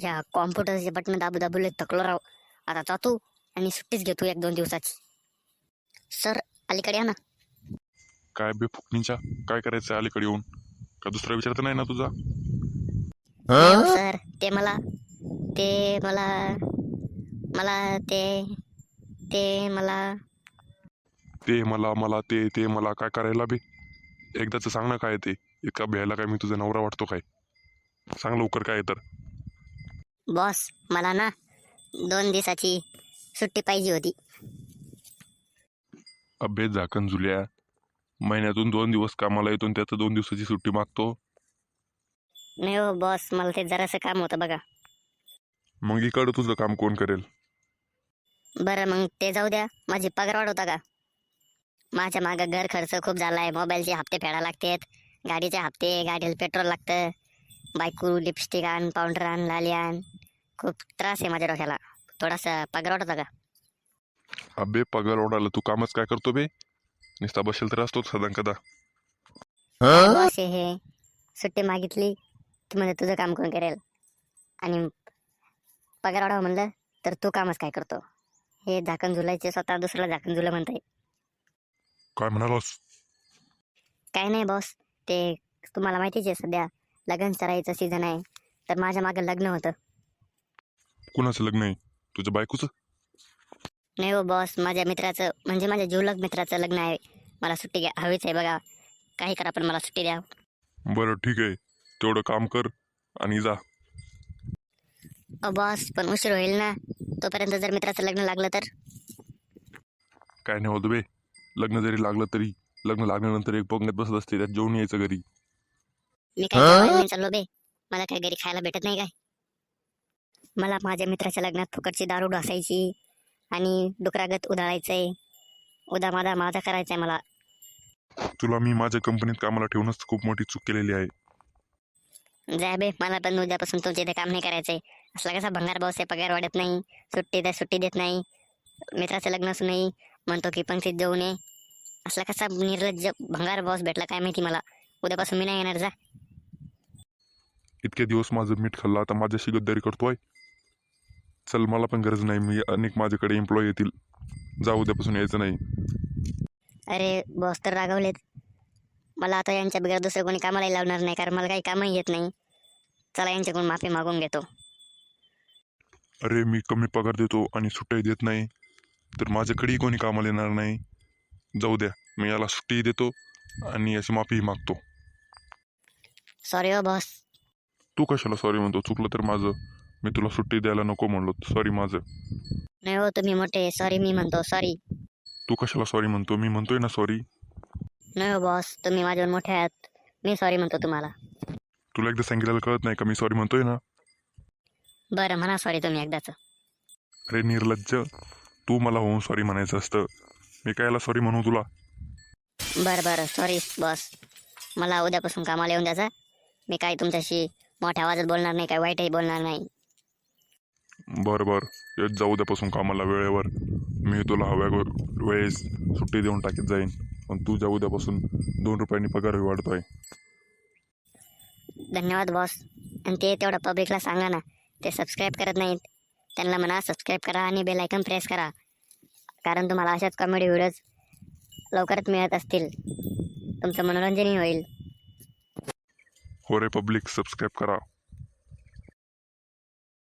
या कॉम्प्युटरचे बटन दाबू दाबू लय थकलो राव. आता जातो आणि सुट्टीच घेतो एक दोन दिवसाची. सर अलीकडे या ना. काय बे फुकणीच्या? काय करायचं अलीकडे येऊन? का दुसरा विचार तर नाही ना तुझा? नाही हो सर ते मला ते मला मला ते ते मला. ते मला मला ते ते मला काय करायला बे? एकदाच सांग ना काय ते. इतका भ्यायला काय मी तुझा नवरा वाटतो काय? सांग लवकर काय आहे तर. बॉस मला ना दोन दिवसाची सुट्टी पाहिजे होती. अभ्यास झाकण झुल्या महिन्यातून दोन दिवस कामाला येतो आणि त्याचं दोन दिवसाची सुट्टी मागतो? नाही हो बॉस मला ते जरासं काम होतं बघा. मग इकडं तुझं काम कोण करेल? बरं मग ते जाऊ द्या. माझी पगार वाढवता का? माझ्या मागं घर खर्च खूप झालाय. मोबाईलचे हप्ते फेडा लागतात. गाडीचे हप्ते गाडीला पेट्रोल लागतं. बायको लिपस्टिक आण पावडर आण लाली आण. खूप त्रास आहे माझ्या डोक्याला. थोडासा पगार वाढवता का? अबे पगार ओढायला तू कामच काय करतो बे? नुसता बसेल तर असतो सदा कदा आहे हे. सुट्टी मागितली की म्हणजे तुझं काम कोण करेल? आणि पगार वाढवा म्हणलं तर तू कामच काय करतो? हे झाकण झुलायचे स्वतः दुसऱ्याला झाकण झुलं म्हणताय. काय म्हणालोस? काय नाही बॉस ते तुम्हाला माहितीच आहे सध्या. लग्न सराईचं सीझन आहे. तर माझ्या मागं लग्न होतं. कुणाचं लग्न आहे? तुझ्या बायकोचं? नाही हो बॉस माझ्या मित्राचं म्हणजे माझ्या जिवलग मित्राचं लग्न आहे. मला सुट्टी घ्या हवीच आहे बघा. काही करा पण मला सुट्टी द्या. बरं ठीक आहे. तेवढं काम कर आणि जा. अ बॉस पण उशीर होईल ना? तोपर्यंत जर मित्राचं लग्न लागलं तर? काय नाही होत बे. लग्न जरी लागलं तरी लग्न लागल्यानंतर एक पंगत बसत असते त्यात जेवून यायचं घरी. मी काय नाही चाललो बे. मला काय घरी खायला भेटत नाही काय? मला माझ्या मित्राच्या लग्नात फुकटची दारू ढासायची आणि डुकरागत उधळायचंय. उदा मादा माझा करायचंय मला. तुला मी माझ्या कंपनीत कामाला ठेवूनच खूप मोठी चूक केलेली आहे. जाय बे मला पण उद्यापासून तुमच्या इथे काम नाही करायचंय. असला कसा भंगार बॉस आहे पगार वाढत नाही सुट्टी द्या सुट्टी देत नाही. मित्राचं लग्न असूनही म्हणतो की पंक्तीत जाऊ नये. असला कसा निर्लज्ज भंगार बॉस भेटला काय माहिती मला. उद्यापासून मी नाही येणार जा. इतके दिवस माझं मीठ खाल्लं आता माझ्याशी गद्दारी करतोय. चल मला पण गरज नाही मी अनेक माझ्याकडे एम्प्लॉय येतील. जा उद्यापासून यायचं नाही. अरे बॉस तर रागवलेत. मला आता यांच्या बिगर दुसरं कोणी कामालाही लावणार नाही कारण मला काही कामही येत नाही. चला यांच्याकडून माफी मागून घेतो. अरे मी कमी पगार देतो आणि सुट्ट्याही देत नाही तर माझ्याकडेही कोणी कामाला येणार नाही. जाऊ द्या मी याला सुट्टीही देतो आणि याची माफीही मागतो. सॉरी हो बॉस तू कशाला सॉरी म्हणतो? चुकलं तर माझं. मी तुला सुट्टी द्यायला नको म्हणलो. सॉरी माझं. नाही हो तुम्ही मोठे. सॉरी मी म्हणतो. सॉरी तू कशाला सॉरी म्हणतो? मी म्हणतोय ना सॉरी नाही हो बॉस तुम्ही माझ्यावर मोठे आहात. मी सॉरी म्हणतो तुम्हाला. तुला एकदा सांगितलेलं कळत नाही का? मी सॉरी म्हणतोय ना? बरं म्हणा सॉरी तुम्ही एकदाच. अरे निर्लज्ज. तू मला होऊन सॉरी म्हणायचं असतं. मी कायला सॉरी म्हणू तुला? बरं बरं. सॉरी बॉस मला उद्यापासून कामाला येऊन द्यायचा मी काय तुमच्याशी मोठ्या आवाजात बोलणार नाही काय वाईटही बोलणार नाही. बरं बरं. येत जाऊ उद्यापासून कामाला वेळेवर. मी तुला हव्या वेळेस सुट्टी देऊन टाकीत जाईन. पण तू जा उद्यापासून दोन रुपयांनी पगार वाढतोय. धन्यवाद बॉस आणि ते तेवढं पब्लिकला सांगा ना. ते सबस्क्राईब करत नाहीत. त्यांना म्हणा सबस्क्राईब करा आणि बेल आयकन प्रेस करा. कारण तुम्हाला अशाच कॉमेडी व्हिडिओज लवकरच मिळत असतील. तुमचं मनोरंजनही होईल. हो रे पब्लिक सबस्क्राईब करा